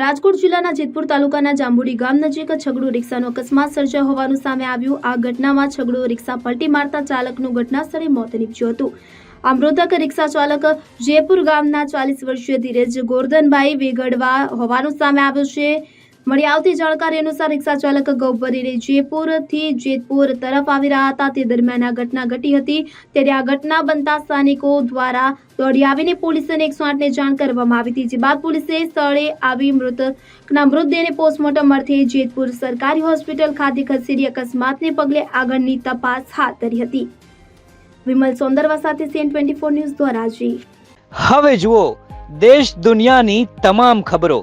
રાજકોટ જિલ્લાના જેતપુર તાલુકાના જાંબુડી ગામ નજીક છગડું રિક્ષાનો અકસ્માત સર્જાયો હોવાનું સામે આવ્યું. આ ઘટનામાં છગડું રિક્ષા પલટી મારતા ચાલકનું ઘટના સ્થળે મોત નીપજ્યું હતું. આ મૃતક રિક્ષા ચાલક જયપુર ગામના ચાલીસ વર્ષીય ધીરજ ગોરધનભાઈ વેગડવા હોવાનું સામે આવ્યું છે. મળી આવતી જાણકારી અનુસાર રિક્ષા ચાલક ગૌબરીને જયપુરથી જેતપુર તરફ આવી રહ્યા હતા. તે દરમિયાન આ ઘટના ઘટી હતી. ત્યારે આ ઘટના બનતા સ્થાનિકો દ્વારા દોડી આવીને પોલીસને એકસો આઠને જાણ કરવામાં આવી હતી. જે બાદ પોલીસે સ્થળે આવી મૃતકના મૃતદેહને પોસ્ટમોર્ટમ અર્થે જેતપુર સરકારી હોસ્પિટલ ખાતે ખસેડી અકસ્માતને પગલે આગળની તપાસ હાથ ધરી હતી. વિમલ સોંદરવા સાથે સીએન ટ્વેન્ટી ફોર ન્યૂઝ દ્વારા જી. હવે જુઓ, દેશ દુનિયાની તમામ ખબરો.